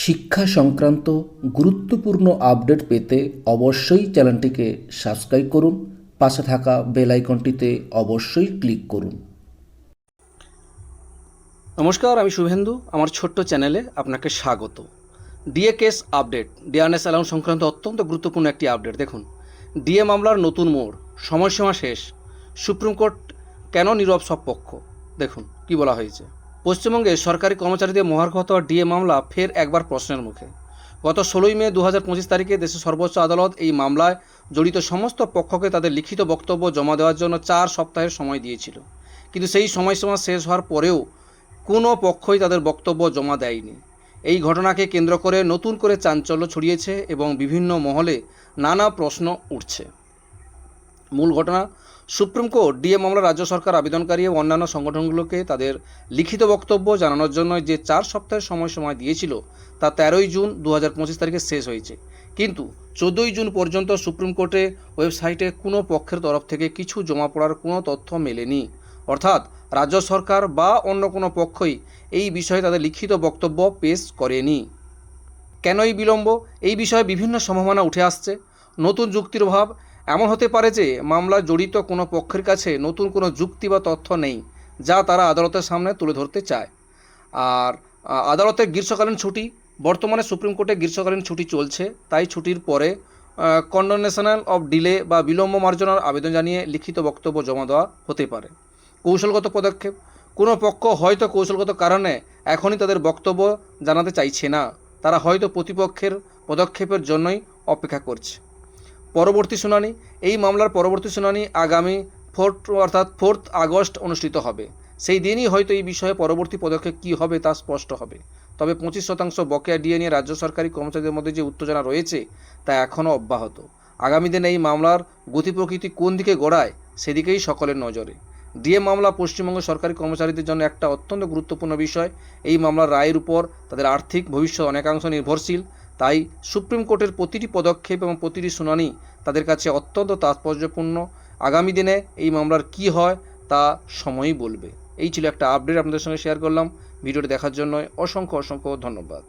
শিক্ষা সংক্রান্ত গুরুত্বপূর্ণ আপডেট পেতে অবশ্যই চ্যানেলটিকে সাবস্ক্রাইব করুন, পাশে থাকা বেল আইকনটিতে অবশ্যই ক্লিক করুন। নমস্কার, আমি শুভেন্দু। আমার ছোট্ট চ্যানেলে আপনাকে স্বাগত। DA case update DRS allowance সংক্রান্ত অত্যন্ত গুরুত্বপূর্ণ একটি আপডেট। দেখুন, ডিএ মামলার নতুন মোড়, সময়সীমা শেষ, সুপ্রিম কোর্ট কেন নীরব সব পক্ষ? দেখুন, কি বলা হয়েছে। পশ্চিমবঙ্গে সরকারি কর্মচারীদের মহার্ঘত ডিএ মামলা ফের একবার প্রশ্নের মুখে। গত ষোলোই মে দু হাজার পঁচিশ তারিখে দেশের সর্বোচ্চ আদালত এই মামলায় জড়িত সমস্ত পক্ষকে তাদের লিখিত বক্তব্য জমা দেওয়ার জন্য চার সপ্তাহের সময় দিয়েছিল। কিন্তু সেই সময়সীমা শেষ হওয়ার পরেও কোনো পক্ষই তাদের বক্তব্য জমা দেয়নি। এই ঘটনাকে কেন্দ্র করে নতুন করে চাঞ্চল্য ছড়িয়েছে এবং বিভিন্ন মহলে নানা প্রশ্ন উঠছে। মূল ঘটনা, সুপ্রিম কোর্ট, ডিএ মামলা রাজ্য সরকার, আবেদনকারী ও অন্যান্য সংগঠনগুলোকে তাদের লিখিত বক্তব্য জানানোর জন্য যে চার সপ্তাহের সময় সময় দিয়েছিল, তা তেরোই জুন দু পঁচিশ তারিখে শেষ হয়েছে। কিন্তু চোদ্দোই জুন পর্যন্ত সুপ্রিম কোর্টে ওয়েবসাইটে কোনো পক্ষের তরফ থেকে কিছু জমা পড়ার কোনো তথ্য মেলেনি। অর্থাৎ রাজ্য সরকার বা অন্য কোনো পক্ষই এই বিষয়ে তাদের লিখিত বক্তব্য পেশ করেনি। কেন এই বিলম্ব? এই বিষয়ে বিভিন্ন সম্ভাবনা উঠে আসছে। নতুন যুক্তির অভাব এমন হতে পারে যে মামলা জড়িত কোনো পক্ষের কাছে নতুন কোনো যুক্তি বা তথ্য নেই, যা তারা আদালতের সামনে তুলে ধরতে চায়। আর আদালতের গ্রীষ্মকালীন ছুটি, বর্তমানে সুপ্রিম কোর্টে গ্রীষ্মকালীন ছুটি চলছে, তাই ছুটির পরে কন্ডোনেশনাল অফ ডিলে বা বিলম্ব মার্জনার আবেদন জানিয়ে লিখিত বক্তব্য জমা দেওয়া হতে পারে। কৌশলগত পদক্ষেপ, কোনো পক্ষ হয়তো কৌশলগত কারণে এখনই তাদের বক্তব্য জানাতে চাইছে না, তারা হয়তো প্রতিপক্ষের পদক্ষেপের জন্যই অপেক্ষা করছে। পরবর্তী শুনানি, এই মামলার পরবর্তী শুনানি আগামী ফোর্থ অর্থাৎ ফোর্থ আগস্ট অনুষ্ঠিত হবে। সেই দিনই হয়তো এই বিষয়ে পরবর্তী পদক্ষেপ কী হবে তা স্পষ্ট হবে। তবে পঁচিশ শতাংশ বকেয়া ডিএ নিয়ে রাজ্য সরকারি কর্মচারীদের মধ্যে যে উত্তেজনা রয়েছে, তা এখনও অব্যাহত। আগামী দিনে এই মামলার গতি প্রকৃতি কোন দিকে গড়ায়, সেদিকেই সকলের নজরে। ডিএ মামলা পশ্চিমবঙ্গ সরকারি কর্মচারীদের জন্য একটা অত্যন্ত গুরুত্বপূর্ণ বিষয়। এই মামলার রায়ের উপর তাদের আর্থিক ভবিষ্যৎ অনেকাংশ নির্ভরশীল। তাই সুপ্রিম কোর্টের প্রতিটি পদক্ষেপ এবং প্রতিটি শুনানি তাদের কাছে অত্যন্ত তাৎপর্যপূর্ণ। আগামী দিনে এই মামলার কি হয় তা সময়ই বলবে। এই ছিল একটা আপডেট আপনাদের সঙ্গে শেয়ার করলাম। ভিডিওটি দেখার জন্য অসংখ্য অসংখ্য ধন্যবাদ।